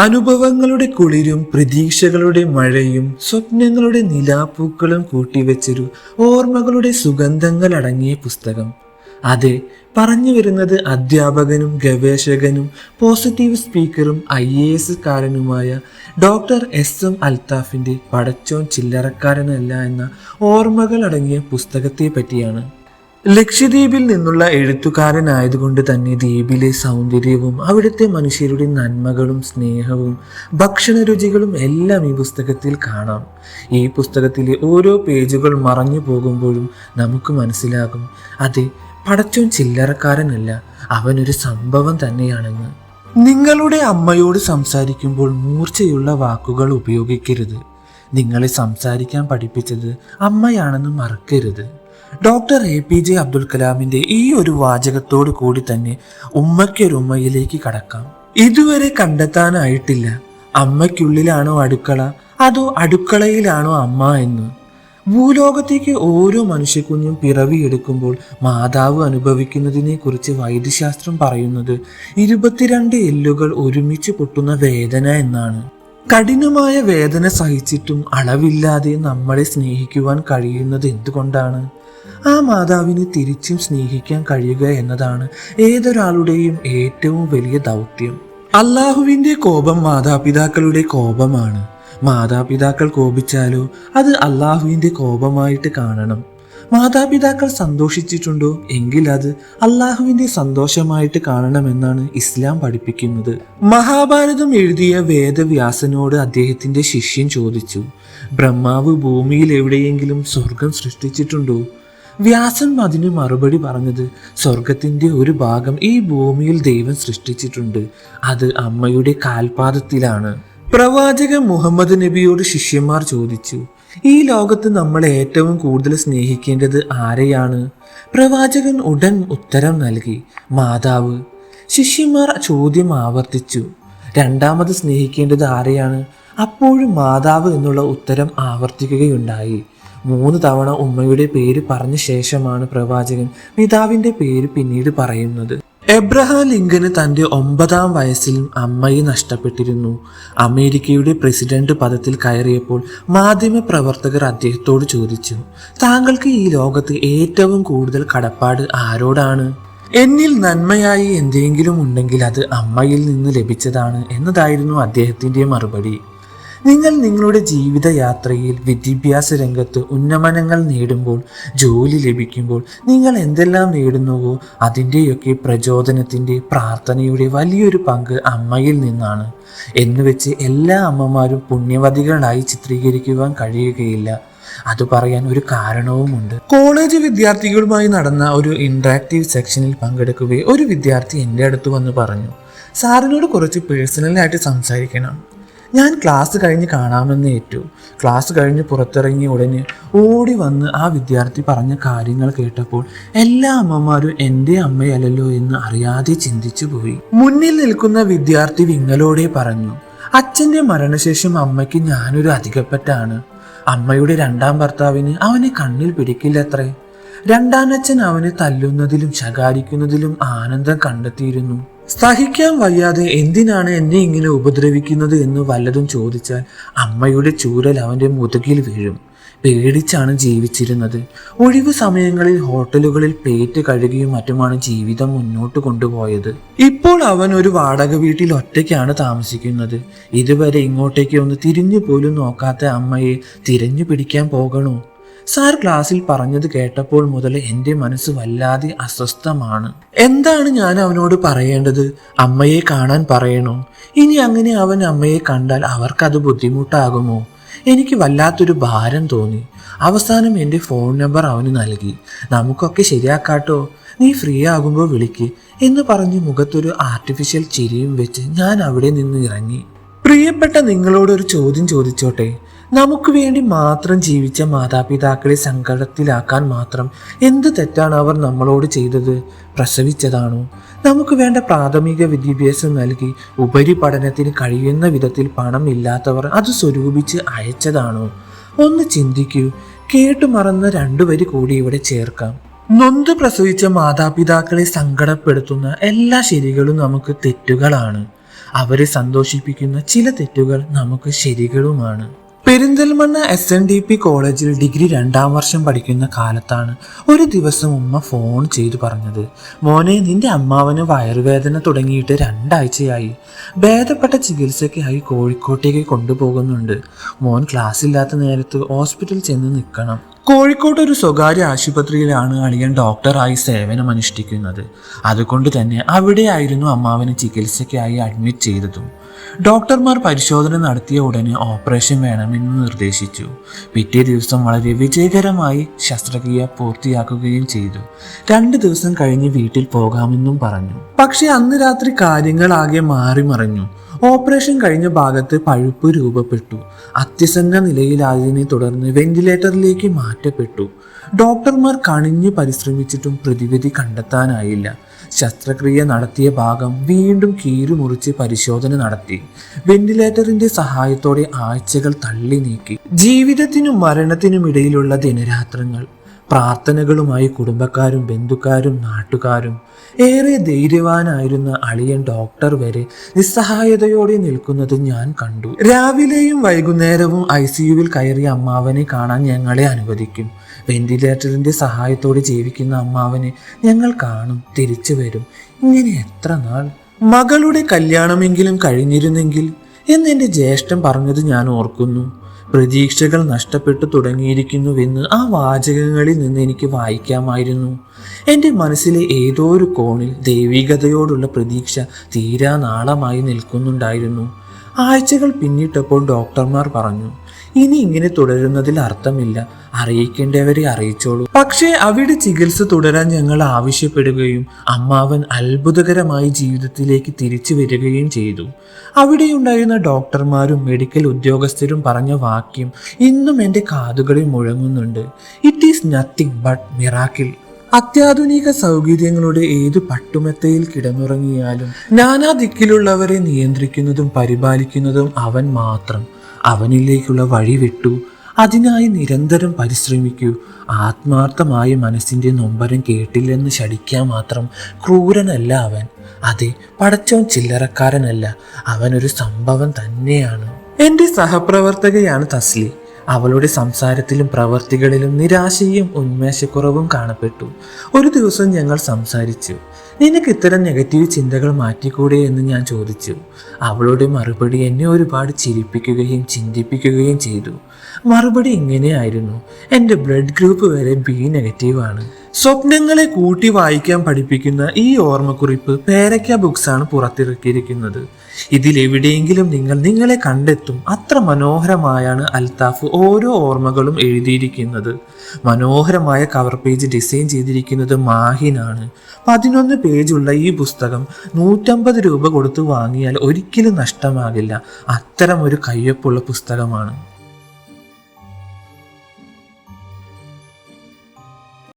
അനുഭവങ്ങളുടെ കുളിരും പ്രതീക്ഷകളുടെ മഴയും സ്വപ്നങ്ങളുടെ നിലാപ്പൂക്കളും കൂട്ടിവെച്ചൊരു ഓർമ്മകളുടെ സുഗന്ധങ്ങൾ അടങ്ങിയ പുസ്തകം. അതെ പറഞ്ഞു വരുന്നത് അധ്യാപകനും ഗവേഷകനും പോസിറ്റീവ് സ്പീക്കറും ഐ എ എസ് കാരനുമായ ഡോക്ടർ എസ് എം അൽത്താഫിന്റെ പടച്ചോൻ ചില്ലറക്കാരനല്ല എന്ന ഓർമ്മകൾ അടങ്ങിയ പുസ്തകത്തെ പറ്റിയാണ് ലക്ഷദ്വീപിൽ നിന്നുള്ള എഴുത്തുകാരനായതുകൊണ്ട് തന്നെ ദ്വീപിലെ സൗന്ദര്യവും അവിടുത്തെ മനുഷ്യരുടെ നന്മകളും സ്നേഹവും ഭക്ഷണ രുചികളും എല്ലാം ഈ പുസ്തകത്തിൽ കാണാം. ഈ പുസ്തകത്തിലെ ഓരോ പേജുകൾ മറഞ്ഞു പോകുമ്പോഴും നമുക്ക് മനസ്സിലാകും അതെ പടച്ചോൻ ചില്ലറക്കാരനല്ല അവനൊരു സംഭവം തന്നെയാണെന്ന്. നിങ്ങളുടെ അമ്മയോട് സംസാരിക്കുമ്പോൾ മൂർച്ചയുള്ള വാക്കുകൾ ഉപയോഗിക്കരുത്. നിങ്ങളെ സംസാരിക്കാൻ പഠിപ്പിച്ചത് അമ്മയാണെന്ന് മറക്കരുത്. Doctor A P J Abdul കലാമിന്റെ ഈ ഒരു വാചകത്തോടു കൂടി തന്നെ ഉമ്മയ്ക്കൊരുമ്മയിലേക്ക് കടക്കാം. ഇതുവരെ കണ്ടെത്താനായിട്ടില്ല. അമ്മയ്ക്കുള്ളിലാണോ അടുക്കള? അതോ അടുക്കളയിലാണോ അമ്മ എന്ന്? ഭൂലോകത്തേക്ക് ഓരോ മനുഷ്യക്കുഞ്ഞും പിറവിയെടുക്കുമ്പോൾ മാതാവ് അനുഭവിക്കുന്നതിനെ കുറിച്ച് വൈദ്യശാസ്ത്രം പറയുന്നത് ഇരുപത്തിരണ്ട് എല്ലുകൾ ഒരുമിച്ച് പൊട്ടുന്ന വേദന എന്നാണ്. കഠിനമായ വേദന സഹിച്ചിട്ടും അളവില്ലാതെ നമ്മളെ സ്നേഹിക്കുവാൻ കഴിയുന്നത് എന്തുകൊണ്ടാണ്? ആ മാതാവിനെ തിരിച്ചും സ്നേഹിക്കാൻ കഴിയുക എന്നതാണ് ഏതൊരാളുടെയും ഏറ്റവും വലിയ ദൗത്യം. അള്ളാഹുവിന്റെ കോപം മാതാപിതാക്കളുടെ കോപമാണ്. മാതാപിതാക്കൾ കോപിച്ചാലോ അത് അള്ളാഹുവിന്റെ കോപമായിട്ട് കാണണം. മാതാപിതാക്കൾ സന്തോഷിച്ചിട്ടുണ്ടോ? എങ്കിൽ അത് അള്ളാഹുവിന്റെ സന്തോഷമായിട്ട് കാണണമെന്നാണ് ഇസ്ലാം പഠിപ്പിക്കുന്നത്. മഹാഭാരതം എഴുതിയ വേദവ്യാസനോട് അദ്ദേഹത്തിന്റെ ശിഷ്യൻ ചോദിച്ചു ബ്രഹ്മാവ് ഭൂമിയിൽ എവിടെയെങ്കിലും സ്വർഗം സൃഷ്ടിച്ചിട്ടുണ്ടോ? വ്യാസൻ അതിന് മറുപടി പറഞ്ഞത് സ്വർഗത്തിന്റെ ഒരു ഭാഗം ഈ ഭൂമിയിൽ ദൈവം സൃഷ്ടിച്ചിട്ടുണ്ട്. അത് അമ്മയുടെ കാൽപാദത്തിലാണ്. പ്രവാചകൻ മുഹമ്മദ് നബിയോട് ശിഷ്യന്മാർ ചോദിച്ചു ഈ ലോകത്ത് നമ്മൾ ഏറ്റവും കൂടുതൽ സ്നേഹിക്കേണ്ടത് ആരെയാണ്? പ്രവാചകൻ ഉടൻ ഉത്തരം നൽകി മാതാവ്. ശിഷ്യന്മാർ ചോദ്യം ആവർത്തിച്ചു രണ്ടാമത് സ്നേഹിക്കേണ്ടത് ആരെയാണ്? അപ്പോഴും മാതാവ് എന്നുള്ള ഉത്തരം ആവർത്തിക്കുകയുണ്ടായി. മൂന്ന് തവണ ഉമ്മയുടെ പേര് പറഞ്ഞ ശേഷമാണ് പ്രവാചകൻ പിതാവിന്റെ പേര് പിന്നീട് പറയുന്നത്. എബ്രഹാം ലിങ്കന് തന്റെ ഒമ്പതാം വയസ്സിൽ അമ്മയെ നഷ്ടപ്പെട്ടിരുന്നു. അമേരിക്കയുടെ പ്രസിഡന്റ് പദത്തിൽ കയറിയപ്പോൾ മാധ്യമ പ്രവർത്തകർ അദ്ദേഹത്തോട് ചോദിച്ചു താങ്കൾക്ക് ഈ ലോകത്ത് ഏറ്റവും കൂടുതൽ കടപ്പാട് ആരോടാണ്? എന്നിൽ നന്മയായി എന്തെങ്കിലും ഉണ്ടെങ്കിൽ അത് അമ്മയിൽ നിന്ന് ലഭിച്ചതാണ് എന്നതായിരുന്നു അദ്ദേഹത്തിന്റെ മറുപടി. നിങ്ങൾ നിങ്ങളുടെ ജീവിതയാത്രയിൽ വിദ്യാഭ്യാസ രംഗത്ത് ഉന്നമനങ്ങൾ നേടുമ്പോൾ ജോലി ലഭിക്കുമ്പോൾ നിങ്ങൾ എന്തെല്ലാം നേടുന്നുവോ അതിന്റെയൊക്കെ പ്രചോദനത്തിന്റെ പ്രാർത്ഥനയുടെ വലിയൊരു പങ്ക് അമ്മയിൽ നിന്നാണ്. എന്നുവെച്ച് എല്ലാ അമ്മമാരും പുണ്യവതികളായി ചിത്രീകരിക്കുവാൻ കഴിയുകയില്ല. അത് പറയാൻ ഒരു കാരണവുമുണ്ട്. കോളേജ് വിദ്യാർത്ഥികളുമായി നടന്ന ഒരു ഇൻട്രാക്റ്റീവ് സെക്ഷനിൽ പങ്കെടുക്കുകയും ഒരു വിദ്യാർത്ഥി എന്റെ അടുത്ത് വന്ന് പറഞ്ഞു സാറിനോട് കുറച്ച് പേഴ്സണലായിട്ട് സംസാരിക്കണം. ഞാൻ ക്ലാസ് കഴിഞ്ഞ് കാണാമെന്ന് ഏറ്റു. ക്ലാസ് കഴിഞ്ഞ് പുറത്തിറങ്ങിയ ഉടനെ ഓടി വന്ന് ആ വിദ്യാർത്ഥി പറഞ്ഞ കാര്യങ്ങൾ കേട്ടപ്പോൾ എല്ലാ അമ്മമാരും എന്റെ അമ്മയല്ലല്ലോ എന്ന് അറിയാതെ ചിന്തിച്ചു പോയി. മുന്നിൽ നിൽക്കുന്ന വിദ്യാർത്ഥി വിങ്ങലോടെ പറഞ്ഞു അച്ഛന്റെ മരണശേഷം അമ്മയ്ക്ക് ഞാനൊരു അധികപ്പെട്ടാണ്. അമ്മയുടെ രണ്ടാം ഭർത്താവിന് അവനെ കണ്ണിൽ പിടിക്കില്ലത്രേ. രണ്ടാനച്ഛൻ അവനെ തല്ലുന്നതിലും ശകാരിക്കുന്നതിലും ആനന്ദം കണ്ടെത്തിയിരുന്നു. സഹിക്കാൻ വയ്യാതെ എന്തിനാണ് എന്നെ ഇങ്ങനെ ഉപദ്രവിക്കുന്നത് എന്ന് വല്ലതും ചോദിച്ചാൽ അമ്മയുടെ ചൂരൽ അവന്റെ മുതുകിൽ വീഴും. പേടിച്ചാണ് ജീവിച്ചിരുന്നത്. ഒഴിവ് സമയങ്ങളിൽ ഹോട്ടലുകളിൽ പ്ലേറ്റ് കഴുകിയും മറ്റുമാണ് ജീവിതം മുന്നോട്ട് കൊണ്ടുപോയത്. ഇപ്പോൾ അവൻ ഒരു വാടക വീട്ടിൽ ഒറ്റയ്ക്കാണ് താമസിക്കുന്നത്. ഇതുവരെ ഇങ്ങോട്ടേക്ക് ഒന്ന് തിരിഞ്ഞു പോലും നോക്കാത്ത അമ്മയെ തിരഞ്ഞു പിടിക്കാൻ പോകണോ? സാർ ക്ലാസ്സിൽ പറഞ്ഞത് കേട്ടപ്പോൾ മുതൽ എന്റെ മനസ്സ് വല്ലാതെ അസ്വസ്ഥമാണ്. എന്താണ് ഞാൻ അവനോട് പറയേണ്ടത്? അമ്മയെ കാണാൻ പറയണോ? ഇനി അങ്ങനെ അവൻ അമ്മയെ കണ്ടാൽ അവർക്കത് ബുദ്ധിമുട്ടാകുമോ? എനിക്ക് വല്ലാത്തൊരു ഭാരം തോന്നി. അവസാനം എന്റെ ഫോൺ നമ്പർ അവന് നൽകി. നമുക്കൊക്കെ ശരിയാക്കാട്ടോ. നീ ഫ്രീ ആകുമ്പോൾ വിളിക്ക് എന്ന് പറഞ്ഞ് മുഖത്തൊരു ആർട്ടിഫിഷ്യൽ ചിരിയും വെച്ച് ഞാൻ അവിടെ നിന്ന് ഇറങ്ങി. പ്രിയപ്പെട്ട നിങ്ങളോട് ഒരു ചോദ്യം ചോദിച്ചോട്ടെ? നമുക്ക് വേണ്ടി മാത്രം ജീവിച്ച മാതാപിതാക്കളെ സങ്കടത്തിലാക്കാൻ മാത്രം എന്ത് തെറ്റാണ് അവർ നമ്മളോട് ചെയ്തത്? പ്രസവിച്ചതാണോ? നമുക്ക് വേണ്ട പ്രാഥമിക വിദ്യാഭ്യാസം നൽകി ഉപരിപഠനത്തിന് കഴിയുന്ന വിധത്തിൽ പണം ഇല്ലാത്തവർ അത് സ്വരൂപിച്ച് അയച്ചതാണോ? ഒന്ന് ചിന്തിക്കൂ. കേട്ടു മറന്ന രണ്ടു കൂടി ഇവിടെ ചേർക്കാം. നൊന്ത് പ്രസവിച്ച മാതാപിതാക്കളെ സങ്കടപ്പെടുത്തുന്ന എല്ലാ ശരികളും നമുക്ക് തെറ്റുകളാണ്. അവരെ സന്തോഷിപ്പിക്കുന്ന ചില തെറ്റുകൾ നമുക്ക് ശരികളുമാണ്. Perinthalmanna S N D P കോളേജിൽ ഡിഗ്രി രണ്ടാം വർഷം പഠിക്കുന്ന കാലത്താണ് ഒരു ദിവസം ഉമ്മ ഫോൺ ചെയ്തു പറഞ്ഞത്. മോനെ നിന്റെ അമ്മാവന് വയറുവേദന തുടങ്ങിയിട്ട് രണ്ടാഴ്ചയായി. ഭേദപ്പെട്ട ചികിത്സയ്ക്കായി കോഴിക്കോട്ടേക്ക് കൊണ്ടുപോകുന്നുണ്ട്. മോൻ ക്ലാസ്സില്ലാത്ത നേരത്ത് ഹോസ്പിറ്റൽ ചെന്ന് നിൽക്കണം. കോഴിക്കോട് ഒരു സ്വകാര്യ ആശുപത്രിയിലാണ് അളിയൻ ഡോക്ടറായി സേവനം അനുഷ്ഠിക്കുന്നത് അതുകൊണ്ട് തന്നെ അവിടെയായിരുന്നു അമ്മാവന് ചികിത്സയ്ക്കായി അഡ്മിറ്റ് ചെയ്തതും. ഡോക്ടർമാർ പരിശോധന നടത്തിയ ഉടനെ ഓപ്പറേഷൻ വേണമെന്ന് നിർദ്ദേശിച്ചു. പിറ്റേ ദിവസം വളരെ വിജയകരമായി ശസ്ത്രക്രിയ പൂർത്തിയാക്കുകയും ചെയ്തു. രണ്ട് ദിവസം കഴിഞ്ഞ് വീട്ടിൽ പോകാമെന്നും പറഞ്ഞു. പക്ഷെ അന്ന് രാത്രി കാര്യങ്ങളാകെ മാറി മറിഞ്ഞു. ഓപ്പറേഷൻ കഴിഞ്ഞ ഭാഗത്ത് പഴുപ്പ് രൂപപ്പെട്ടു. അത്യസംഗ നിലയിലായതിനെ തുടർന്ന് വെന്റിലേറ്ററിലേക്ക് മാറ്റപ്പെട്ടു. ഡോക്ടർമാർ കണിഞ്ഞു പരിശ്രമിച്ചിട്ടും പ്രതിവിധി കണ്ടെത്താനായില്ല. ശസ്ത്രക്രിയ നടത്തിയ ഭാഗം വീണ്ടും കീരുമുറിച്ച് പരിശോധന നടത്തി. വെന്റിലേറ്ററിന്റെ സഹായത്തോടെ ആഴ്ചകൾ തള്ളി നീക്കി. ജീവിതത്തിനും മരണത്തിനും ഇടയിലുള്ള ദിനരാത്രങ്ങൾ പ്രാർത്ഥനകളുമായി കുടുംബക്കാരും ബന്ധുക്കാരും നാട്ടുകാരും ഏറെ ധൈര്യവാനായിരുന്ന അളിയൻ ഡോക്ടർ വരെ നിസ്സഹായതയോടെ നിൽക്കുന്നത് ഞാൻ കണ്ടു. രാവിലെയും വൈകുന്നേരവും ഐ സിയുവിൽ കയറിയ അമ്മാവനെ കാണാൻ ഞങ്ങളെ അനുവദിക്കും. വെന്റിലേറ്ററിന്റെ സഹായത്തോടെ ജീവിക്കുന്ന അമ്മാവനെ ഞങ്ങൾ കാണും തിരിച്ചു വരും. ഇങ്ങനെ എത്ര നാൾ? മകളുടെ കല്യാണമെങ്കിലും കഴിഞ്ഞിരുന്നെങ്കിൽ എന്നെന്റെ ജ്യേഷ്ഠൻ പറഞ്ഞത് ഞാൻ ഓർക്കുന്നു. പ്രതീക്ഷകൾ നഷ്ടപ്പെട്ടു തുടങ്ങിയിരിക്കുന്നുവെന്ന് ആ വാചകങ്ങളിൽ നിന്ന് എനിക്ക് വായിക്കാമായിരുന്നു. എന്റെ മനസ്സിലെ ഏതോ ഒരു കോണിൽ ദൈവികതയോടുള്ള പ്രതീക്ഷ തീരാനാളമായി നിൽക്കുന്നുണ്ടായിരുന്നു. ആഴ്ചകൾ പിന്നിട്ടപ്പോൾ ഡോക്ടർമാർ പറഞ്ഞു ഇനി ഇങ്ങനെ തുടരുന്നതിൽ അർത്ഥമില്ല. അറിയിക്കേണ്ടവരെ അറിയിച്ചോളൂ. പക്ഷേ അവിടെ ചികിത്സ തുടരാൻ ഞങ്ങൾ ആവശ്യപ്പെടുകയും അമ്മാവൻ അത്ഭുതകരമായി ജീവിതത്തിലേക്ക് തിരിച്ചു വരികയും ചെയ്തു. അവിടെയുണ്ടായിരുന്ന ഡോക്ടർമാരും മെഡിക്കൽ ഉദ്യോഗസ്ഥരും പറഞ്ഞ വാക്യം ഇന്നും എന്റെ കാതുകളിൽ മുഴങ്ങുന്നുണ്ട്. It is nothing but miracle അത്യാധുനിക സൗകര്യങ്ങളുടെ ഏത് പട്ടുമെത്തയിൽ കിടന്നുറങ്ങിയാലും നാനാ ദിക്കിലുള്ളവരെ നിയന്ത്രിക്കുന്നതും പരിപാലിക്കുന്നതും അവൻ മാത്രം. അവനിലേക്കുള്ള വഴി വിട്ടു. അതിനായി നിരന്തരം പരിശ്രമിക്കൂ. ആത്മാർത്ഥമായ മനസ്സിന്റെ നൊമ്പരം കേട്ടില്ലെന്ന് ശടിക്കാൻ മാത്രം ക്രൂരനല്ല അവൻ. അതെ പടച്ചോൻ ചില്ലറക്കാരനല്ല. അവനൊരു സംഭവം തന്നെയാണ്. എന്റെ സഹപ്രവർത്തകയാണ് തസ്ലി. അവളുടെ സംസാരത്തിലും പ്രവർത്തികളിലും നിരാശയും ഉന്മേഷക്കുറവും കാണപ്പെട്ടു. ഒരു ദിവസം ഞങ്ങൾ സംസാരിച്ചു. നിനക്ക് ഇത്തരം നെഗറ്റീവ് ചിന്തകൾ മാറ്റിക്കൂടെ എന്ന് ഞാൻ ചോദിച്ചു. അവളുടെ മറുപടി എന്നെ ഒരുപാട് ചിരിപ്പിക്കുകയും ചിന്തിപ്പിക്കുകയും ചെയ്തു. മറുപടി ഇങ്ങനെയായിരുന്നു. എന്റെ ബ്ലഡ് ഗ്രൂപ്പ് വരെ ബി നെഗറ്റീവാണ് സ്വപ്നങ്ങളെ കൂട്ടി വായിക്കാൻ പഠിപ്പിക്കുന്ന ഈ ഓർമ്മക്കുറിപ്പ് പേരയ്ക്ക ആണ് പുറത്തിറക്കിയിരിക്കുന്നത്. ഇതിൽ എവിടെയെങ്കിലും നിങ്ങൾ നിങ്ങളെ കണ്ടെത്തും അത്ര മനോഹരമായാണ് അൽത്താഫ് ഓരോ ഓർമ്മകളും എഴുതിയിരിക്കുന്നത്. മനോഹരമായ കവർ പേജ് ഡിസൈൻ ചെയ്തിരിക്കുന്നത് മാഹിനാണ്. പതിനൊന്ന് പേജുള്ള ഈ പുസ്തകം നൂറ്റമ്പത് രൂപ കൊടുത്ത് വാങ്ങിയാൽ ഒരിക്കലും നഷ്ടമാകില്ല. അത്തരം ഒരു കയ്യൊപ്പുള്ള പുസ്തകമാണ്.